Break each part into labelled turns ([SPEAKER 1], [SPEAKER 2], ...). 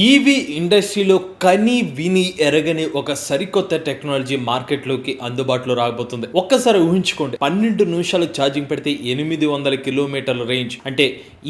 [SPEAKER 1] EV ఇండస్ట్రీలో కని విని ఎరగని ఒక సరికొత్త టెక్నాలజీ మార్కెట్లోకి అందుబాటులో రాబోతుంది. ఒక్కసారి ఊహించుకోండి. పన్నెండు నిమిషాలు ఛార్జింగ్ పెడితే ఎనిమిది వందల కిలోమీటర్ల రేంజ్ అంటే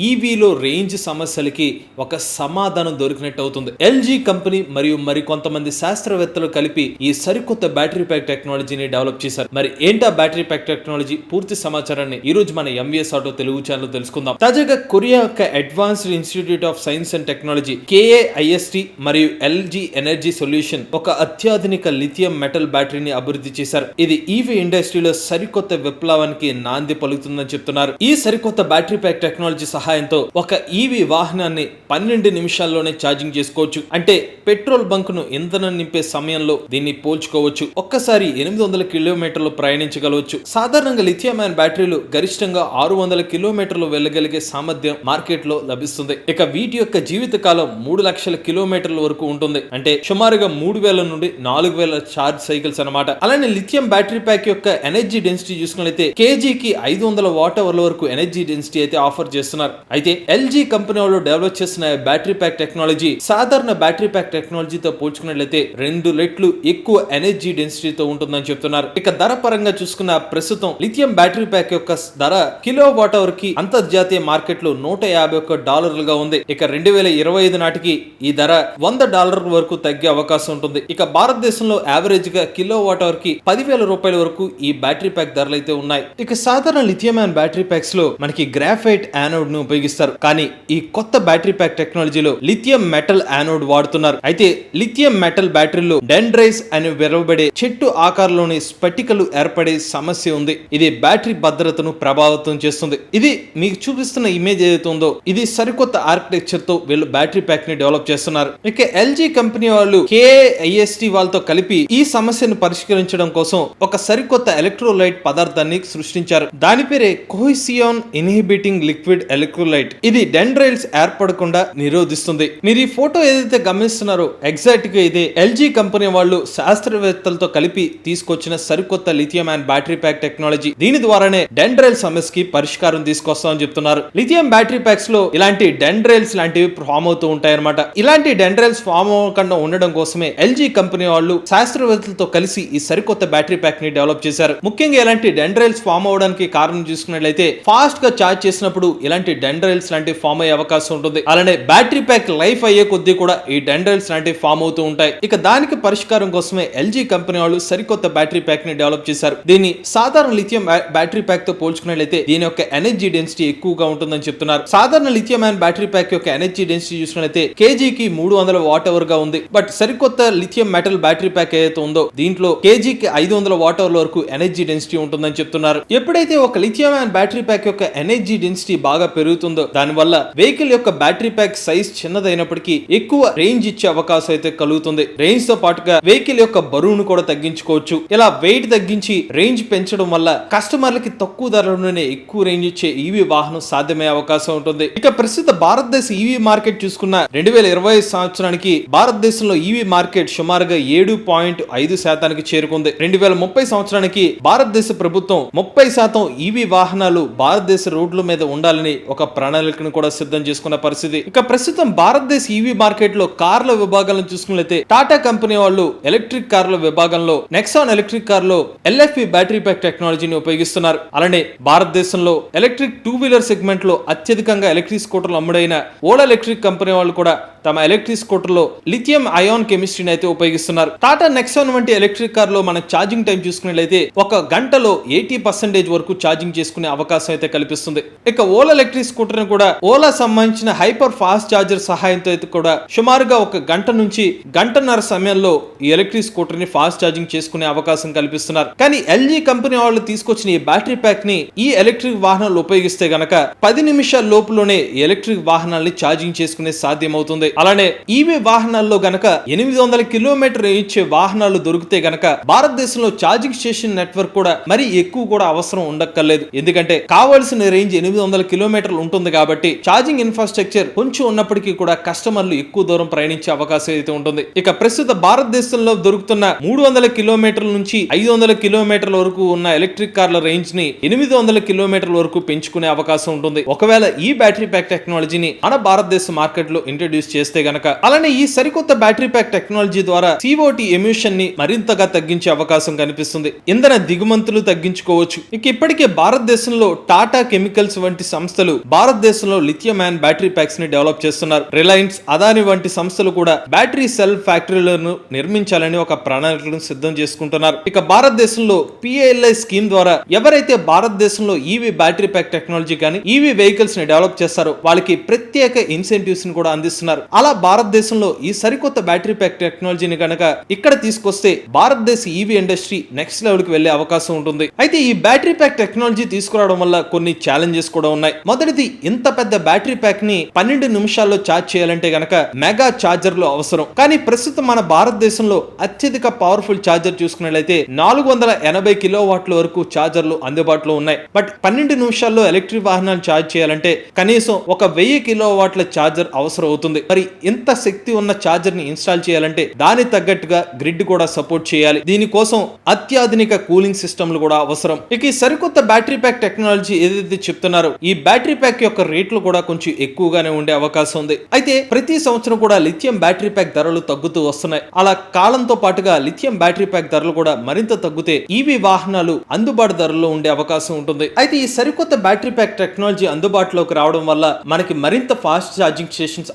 [SPEAKER 1] ఈవీలో రేంజ్ సమస్యలకి ఒక సమాధానం దొరికినట్టు అవుతుంది. ఎల్జీ కంపెనీ మరియు మరి కొంతమంది శాస్త్రవేత్తలు కలిపి ఈ సరికొత్త బ్యాటరీ ప్యాక్ టెక్నాలజీని డెవలప్ చేశారు. మరి ఏంటా బ్యాటరీ ప్యాక్ టెక్నాలజీ పూర్తి సమాచారాన్ని ఈ రోజు మన ఎంవిఎస్ ఆటో తెలుగు ఛానల్ తెలుసుకుందాం. తాజాగా కొరియా యొక్క advanced institute of science and technology K A I S T మరియు ఎల్జీ ఎనర్జీ సొల్యూషన్ ఒక అత్యాధునిక లిథియం మెటల్ బ్యాటరీని అభివృద్ధి చేశారు. ఇది ఈవీ ఇండస్ట్రీలో సరికొత్త విప్లవానికి నాంది పలుకుతుందని చెప్తున్నారు. ఈ సరికొత్త బ్యాటరీ ప్యాక్ టెక్నాలజీ సహాయంతో ఒక ఈవీ వాహనాన్ని పన్నెండు నిమిషాల్లోనే ఛార్జింగ్ చేసుకోవచ్చు. అంటే పెట్రోల్ బంక్ను ఇంధనం నింపే సమయంలో దీన్ని పోల్చుకోవచ్చు. ఒక్కసారి ఎనిమిది వందల కిలోమీటర్లు ప్రయాణించగలవచ్చు. సాధారణంగా లిథియం అయన్ బ్యాటరీలు గరిష్టంగా ఆరు వందల కిలోమీటర్లు వెళ్ళగలిగే సామర్థ్యం మార్కెట్లో లభిస్తుంది. ఇక వీటి యొక్క జీవితకాలం మూడు లక్షల కిలోమీటర్ల వరకు ఉంటుంది. అంటే సుమారుగా మూడు వేల నుండి నాలుగు వేల చార్జ్ సైకిల్స్ అన్నమాట. అలానే లిథియం బ్యాటరీ ప్యాక్ యొక్క ఎనర్జీ డెన్సిటీ చూసుకున్నట్లయితే కేజీకి ఐదు వందల వాట్ అవర్ల వరకు ఎనర్జీ డెన్సిటీ అయితే ఆఫర్ చేస్తున్నారు. అయితే ఎల్జీ కంపెనీ వాళ్ళు డెవలప్ చేసిన బ్యాటరీ ప్యాక్ టెక్నాలజీ సాధారణ బ్యాటరీ ప్యాక్ టెక్నాలజీతో పోల్చుకున్నట్లయితే రెండు రెట్లు ఎక్కువ ఎనర్జీ డెన్సిటీతో ఉంటుందని చెప్తున్నారు. ఇక ధర పరంగా చూసుకున్న ప్రస్తుతం లిథియం బ్యాటరీ ప్యాక్ యొక్క ధర కిలో వాట్ అవర్కి అంతర్జాతీయ మార్కెట్లో నూట యాభై ఒక్క డాలర్లుగా ఉంది. ఇక రెండు వేల ఇరవై ఐదు నాటికి ఈ ధర వంద డాలర్ వరకు తగ్గే అవకాశం ఉంటుంది. ఇక భారతదేశంలో యావరేజ్గా కిలో వాట్ అవర్కి పదివేల రూపాయల వరకు ఈ బ్యాటరీ ప్యాక్ ధరలు అయితే ఉన్నాయి. ఇక సాధారణ లిథియం అయన్ బ్యాటరీ ప్యాక్స్లో మనకి గ్రాఫైట్ యానోడ్ను ఉపయోగిస్తారు. కానీ ఈ కొత్త బ్యాటరీ ప్యాక్ టెక్నాలజీలో లిథియం మెటల్ యానోడ్ వాడుతున్నారు. అయితే లిథియం మెటల్ బ్యాటరీలో డెండ్రైస్ అని వెరవబడే చెట్టు ఆకారంలోని స్పటికలు ఏర్పడే సమస్య ఉంది. ఇది బ్యాటరీ భద్రతను ప్రభావితం చేస్తుంది. ఇది మీకు చూపిస్తున్న ఇమేజ్ ఏదైతే ఉందో ఇది సరికొత్త ఆర్కిటెక్చర్తో వీళ్ళు బ్యాటరీ ప్యాక్ని డెవలప్ చేస్తున్నారు. ఇక ఎల్జీ కంపెనీ వాళ్ళు కేఐఎస్టి వాళ్ళతో కలిపి ఈ సమస్యను పరిష్కరించడం కోసం ఒక సరికొత్త ఎలక్ట్రోలైట్ పదార్థాన్ని సృష్టించారు. దాని పేరే కోహిసియాన్ ఇన్హిబిటింగ్ లిక్విడ్ ఎలక్ట్రోలైట్ ఇది డెండ్రైల్స్ ఏర్పడకుండా నిరోధిస్తుంది. మీరు ఈ ఫోటో ఏదైతే గమనిస్తున్నారో ఎగ్జాక్ట్గా ఇదే ఎల్జీ కంపెనీ వాళ్ళు శాస్త్రవేత్తలతో కలిపి తీసుకొచ్చిన సరికొత్త lithium and battery pack technology దీని ద్వారానే డెండ్రైల్ సమస్యకి పరిష్కారం తీసుకొస్తామని చెప్తున్నారు. లిథియం బ్యాటరీ ప్యాక్స్లో ఇలాంటి డెండ్రైల్స్ లాంటివి ఫామ్ అవుతూ ఉంటాయన్నమాట. ఇలాంటి డెండ్రైల్స్ ఫామ్ అవ్వకుండా ఉండడం కోసమే ఎల్జీ కంపెనీ వాళ్ళు శాస్త్రవేత్తలతో కలిసి ఈ సరికొత్త బ్యాటరీ ప్యాక్ని డెవలప్ చేశారు. ముఖ్యంగా ఇలాంటి డెండ్రైల్స్ ఫామ్ అవడానికి కారణం చూసుకున్నట్లయితే ఫాస్ట్గా చార్జ్ చేసినప్పుడు ఇలాంటి డెండ్రైల్స్ లాంటివి ఫామ్ అయ్యే అవకాశం ఉంటుంది. అలానే బ్యాటరీ ప్యాక్ లైఫ్ అయ్యే కొద్దీ కూడా ఈ డెండ్రైల్స్ లాంటివి ఫామ్ అవుతూ ఉంటాయి. ఇక దానికి పరిష్కారం కోసమే ఎల్జీ కంపెనీ వాళ్ళు సరికొత్త బ్యాటరీ ప్యాక్ని డెవలప్ చేశారు. దీన్ని సాధారణ లిథియం బ్యాటరీ ప్యాక్తో పోల్చుకున్నట్లయితే దీని యొక్క ఎనర్జీ డెన్సిటీ ఎక్కువగా ఉంటుందని చెప్తున్నారు. సాధారణ లిథియం అండ్ బ్యాటరీ ప్యాక్ యొక్క ఎనర్జీ డెన్సిటీ చూసినట్లయితే కేజీకి మూడు వందల వాట్ అవర్గా ఉంది. బట్ సరికొత్త లిథియం మెటల్ బ్యాటరీ ప్యాక్ ఏదైతే ఉందో దీంట్లో కేజీకి ఐదు వందల వాట్ అవర్ వరకు ఎనర్జీ డెన్సిటీ ఉంటుందని చెప్తున్నారు. ఎప్పుడైతే ఒక లిథియం అండ్ బ్యాటరీ ప్యాక్ యొక్క ఎనర్జీ డెన్సిటీ బాగా పెరుగుతుందో దానివల్ల వెహికల్ యొక్క బ్యాటరీ ప్యాక్ సైజ్ చిన్నదైనప్పటికీ ఎక్కువ రేంజ్ ఇచ్చే అవకాశం అయితే కలుగుతుంది. రేంజ్తో పాటుగా వెహికల్ యొక్క బరువును కూడా తగ్గించుకోవచ్చు. ఇలా వెయిట్ తగ్గించి రేంజ్ పెంచడం వల్ల కస్టమర్లకి తక్కువ ధరలోనే ఎక్కువ రేంజ్ ఇచ్చే ఈవీ వాహనం సాధ్యమయ్యే అవకాశం ఉంటుంది. ఇక ప్రస్తుత భారతదేశ ఈవీ మార్కెట్ చూసుకున్న రెండు వేల ఇరవై సంవత్సరానికి భారతదేశంలో ఈవీ మార్కెట్ సుమారుగా ఏడు పాయింట్ ఐదు శాతానికి చేరుకుంది. రెండు వేల ముప్పై సంవత్సరానికి భారతదేశ ప్రభుత్వం ముప్పై శాతం ఈవీ వాహనాలు భారతదేశ రోడ్ల మీద ఉండాలని ఒక ప్రణాళికను కూడా సిద్ధం చేసుకున్న పరిస్థితి. ఇక ప్రస్తుతం భారతదేశ ఈవీ మార్కెట్లో కార్ల విభాగాలను చూసుకున్నట్లయితే టాటా కంపెనీ వాళ్ళు ఎలక్ట్రిక్ కార్ల విభాగంలో నెక్సాన్ ఎలక్ట్రిక్ కార్లో ఎల్ఎఫ్ఈ బ్యాటరీ ప్యాక్ టెక్నాలజీని ఉపయోగిస్తున్నారు. అలానే భారతదేశంలో ఎలక్ట్రిక్ టూ వీలర్ సెగ్మెంట్లో అత్యధికంగా ఎలక్ట్రిక్ స్కూటర్లు అమ్ముడైన ఓలా ఎలక్ట్రిక్ కంపెనీ వాళ్ళు కూడా తమ ఎలక్ట్రిక్ స్కూటర్లో లిథియం అయాన్ కెమిస్ట్రీని అయితే ఉపయోగిస్తున్నారు. టాటా నెక్సాన్ వంటి ఎలక్ట్రిక్ కార్లో ఛార్జింగ్ టైం చూసుకున్నట్లయితే ఒక గంటలో ఎయిటీ పర్సెంటేజ్ వరకు ఛార్జింగ్ చేసుకునే అవకాశం అయితే కల్పిస్తుంది. ఇక ఓలా ఎలక్ట్రిక్ స్కూటర్ని కూడా ఓలా సంబంధించిన హైపర్ ఫాస్ట్ ఛార్జర్ సహాయంతో అయితే కూడా సుమారుగా ఒక గంట నుంచి గంటన్నర సమయంలో ఈ ఎలక్ట్రిక్ స్కూటర్ని ఫాస్ట్ ఛార్జింగ్ చేసుకునే అవకాశం కల్పిస్తున్నారు. కానీ ఎల్జీ కంపెనీ వాళ్ళు తీసుకొచ్చిన ఈ బ్యాటరీ ప్యాక్ని ఈ ఎలక్ట్రిక్ వాహనాలు ఉపయోగిస్తే గనక పది నిమిషాల లోపులోనే ఎలక్ట్రిక్ వాహనాల్ని ఛార్జింగ్ చేసుకునే సాధ్యమవుతుంది. అలానే ఈవీ వాహనాల్లో గనక ఎనిమిది వందల కిలోమీటర్ ఇచ్చే వాహనాలు దొరికితే గనక భారతదేశంలో ఛార్జింగ్ స్టేషన్ నెట్వర్క్ కూడా మరీ ఎక్కువ కూడా అవసరం ఉండక్కర్లేదు. ఎందుకంటే కావాల్సిన రేంజ్ ఎనిమిది వందల కిలోమీటర్లు ఉంటుంది కాబట్టి ఛార్జింగ్ ఇన్ఫ్రాస్ట్రక్చర్ కొంచెం ఉన్నప్పటికీ కూడా కస్టమర్లు ఎక్కువ దూరం ప్రయాణించే అవకాశం అయితే ఉంటుంది. ఇక ప్రస్తుత భారతదేశంలో దొరుకుతున్న మూడు వందల కిలోమీటర్ల నుంచి ఐదు వందల కిలోమీటర్ల వరకు ఉన్న ఎలక్ట్రిక్ కార్ల రేంజ్ని ఎనిమిది వందల కిలోమీటర్ల వరకు పెంచుకునే అవకాశం ఉంటుంది. ఒకవేళ ఈ బ్యాటరీ ప్యాక్ టెక్నాలజీని మన భారతదేశ మార్కెట్లో ఇంట్రడ్యూస్ చేస్తే చేస్తే గనక. అలానే ఈ సరికొత్త బ్యాటరీ ప్యాక్ టెక్నాలజీ ద్వారా సిఓటి ఎమిషన్ని మరింతగా తగ్గించే అవకాశం కనిపిస్తుంది. ఇంధన దిగుమతులు తగ్గించుకోవచ్చు. ఇక ఇప్పటికే భారతదేశంలో టాటా కెమికల్స్ వంటి సంస్థలు భారతదేశంలో లిథియం బ్యాటరీ ప్యాక్స్ని డెవలప్ చేస్తున్నారు. రిలయన్స్ అదాని వంటి సంస్థలు కూడా బ్యాటరీ సెల్ ఫ్యాక్టరీలను నిర్మించాలని ఒక ప్రణాళికను సిద్ధం చేసుకుంటున్నారు. ఇక భారతదేశంలో పిఎల్ఐ స్కీమ్ ద్వారా ఎవరైతే భారతదేశంలో ఈవీ బ్యాటరీ ప్యాక్ టెక్నాలజీ కానీ ఈవీ వెహికల్స్ని డెవలప్ చేస్తారో వాళ్ళకి ప్రత్యేక ఇన్సెంటివ్స్ని కూడా అందిస్తున్నారు. అలా భారతదేశంలో ఈ సరికొత్త బ్యాటరీ ప్యాక్ టెక్నాలజీని కనుక ఇక్కడ తీసుకొస్తే భారతదేశ ఈవీ ఇండస్ట్రీ నెక్స్ట్ లెవెల్కి వెళ్ళే అవకాశం ఉంటుంది. అయితే ఈ బ్యాటరీ ప్యాక్ టెక్నాలజీ తీసుకురావడం వల్ల కొన్ని ఛాలెంజెస్ కూడా ఉన్నాయి. మొదటిది ఇంత పెద్ద బ్యాటరీ ప్యాక్ని పన్నెండు నిమిషాల్లో ఛార్జ్ చేయాలంటే గనక మెగా ఛార్జర్లు అవసరం. కానీ ప్రస్తుతం మన భారతదేశంలో అత్యధిక పవర్ఫుల్ ఛార్జర్ చూసుకున్నట్లయితే నాలుగు వందల ఎనభై కిలో వాట్ల వరకు ఛార్జర్లు అందుబాటులో ఉన్నాయి. బట్ పన్నెండు నిమిషాల్లో ఎలక్ట్రిక్ వాహనాలు ఛార్జ్ చేయాలంటే కనీసం ఒక వెయ్యి కిలో వాట్ల ఛార్జర్ అవసరం అవుతుంది. మరి ఇంత శక్తి ఉన్న ఛార్జర్ని ఇన్స్టాల్ చేయాలంటే దాని తగ్గట్టుగా గ్రిడ్ కూడా సపోర్ట్ చేయాలి. దీనికోసం అత్యాధునిక కూలింగ్ సిస్టమ్లు కూడా అవసరం. ఇక ఈ సరికొత్త బ్యాటరీ ప్యాక్ టెక్నాలజీ ఏదైతే చెప్తున్నారో ఈ బ్యాటరీ ప్యాక్ యొక్క రేట్లు కూడా కొంచెం ఎక్కువగానే ఉండే అవకాశం ఉంది. అయితే ప్రతి సంవత్సరం కూడా లిథియం బ్యాటరీ ప్యాక్ ధరలు తగ్గుతూ వస్తున్నాయి. అలా కాలంతో పాటుగా లిథియం బ్యాటరీ ప్యాక్ ధరలు కూడా మరింత తగ్గితే ఈవీ వాహనాలు అందుబాటు ధరల్లో ఉండే అవకాశం ఉంటుంది. అయితే ఈ సరికొత్త బ్యాటరీ ప్యాక్ టెక్నాలజీ అందుబాటులోకి రావడం వల్ల మనకి మరింత ఫాస్ట్ ఛార్జింగ్ స్టేషన్స్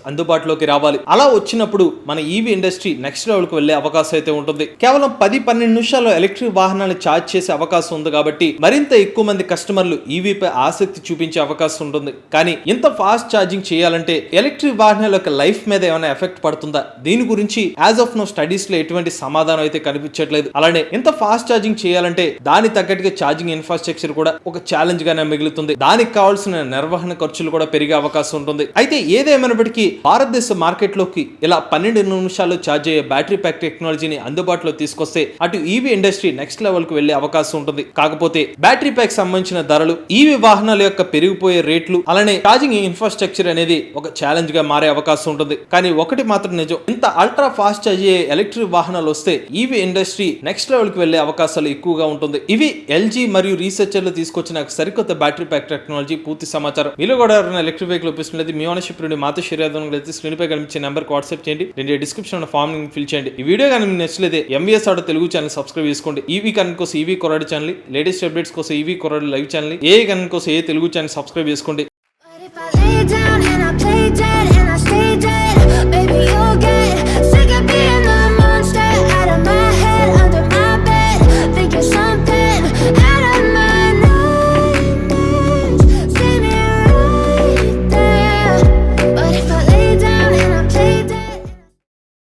[SPEAKER 1] అందుబాటులోకి రావాలి. అలా వచ్చినప్పుడు మన ఈవీ ఇండస్ట్రీ నెక్స్ట్ లెవెల్కు వెళ్ళే అవకాశం అయితే ఉంటుంది. కేవలం పది పన్నెండు నిమిషాల్లో ఎలక్ట్రిక్ వాహనాలు ఛార్జ్ చేసే అవకాశం ఉంది కాబట్టి మరింత ఎక్కువ మంది కస్టమర్లు ఈవీపై ఆసక్తి చూపించే అవకాశం ఉంటుంది. కానీ ఇంత ఫాస్ట్ ఛార్జింగ్ చేయాలంటే ఎలక్ట్రిక్ వాహనాల యొక్క లైఫ్ మీద ఏమైనా ఎఫెక్ట్ పడుతుందా? దీని గురించి యాజ్ ఆఫ్ నో స్టడీస్లో ఎటువంటి సమాధానం అయితే కనిపించట్లేదు. అలానే ఇంత ఫాస్ట్ ఛార్జింగ్ చేయాలంటే దాని తగ్గట్టుగా ఛార్జింగ్ ఇన్ఫ్రాస్ట్రక్చర్ కూడా ఒక ఛాలెంజ్ గానే మిగులుతుంది. దానికి కావాల్సిన నిర్వహణ ఖర్చులు కూడా పెరిగే అవకాశం ఉంటుంది. అయితే ఏదేమైనప్పటికీ భారతదేశ భారతదేశ మార్కెట్లోకి ఇలా పన్నెండు నిమిషాల్లో ఛార్జ్ అయ్యే బ్యాటరీ ప్యాక్ టెక్నాలజీని అందుబాటులో తీసుకొస్తే అటు ఈవీ ఇండస్ట్రీ నెక్స్ట్ లెవెల్కు వెళ్ళే అవకాశం ఉంటుంది. కాకపోతే బ్యాటరీ ప్యాక్ సంబంధించిన ధరలు ఈవీ వాహనాల యొక్క పెరిగిపోయే రేట్లు అలానే ఛార్జింగ్ ఇన్ఫ్రాస్ట్రక్చర్ అనేది ఒక ఛాలెంజ్గా మారే అవకాశం ఉంటుంది. కానీ ఒకటి మాత్రం నిజం ఇంత అల్ట్రా ఫాస్ట్ ఛార్జ్ అయ్యే ఎలక్ట్రిక్ వాహనాలు వస్తే ఈవీ ఇండస్ట్రీ నెక్స్ట్ లెవెల్కి వెళ్ళే అవకాశాలు ఎక్కువగా ఉంటుంది. ఇవి ఎల్జీ మరియు రీసెర్చర్లు తీసుకొచ్చిన సరికొత్త బ్యాటరీ ప్యాక్ టెక్నాలజీ పూర్తి సమాచారం. మీలో కూడా ఎలక్ట్రిక్ వెహికల్ ఉపయోగిస్తున్నది మీ ఓనర్షిప్ నుండి మాతో శరీరం స్క్రీన్పై కనిపించే నెంబర్కి వాట్సాప్ చేయండి. నేను డిస్క్రిప్షన్ ఉన్న ఫామ్ ఫిల్ చేయండి. ఈ వీడియో కానీ మీకు నచ్చలేదే ఎంవీఎస్ ఆడో తెలుగు ఛానల్ సబ్స్క్రైబ్ చేసుకోండి. ఈవీ కరెంట్ కోసం ఈవీ కొరాడు ఛానల్ లేటెస్ట్ అప్డేట్స్ కోసం ఈవీ కొరాడు లైవ్ ఛానల్ ఏ కరెంట్ కోసం ఏ తెలుగు ఛానల్ సబ్స్క్రైబ్ చేసుకోండి.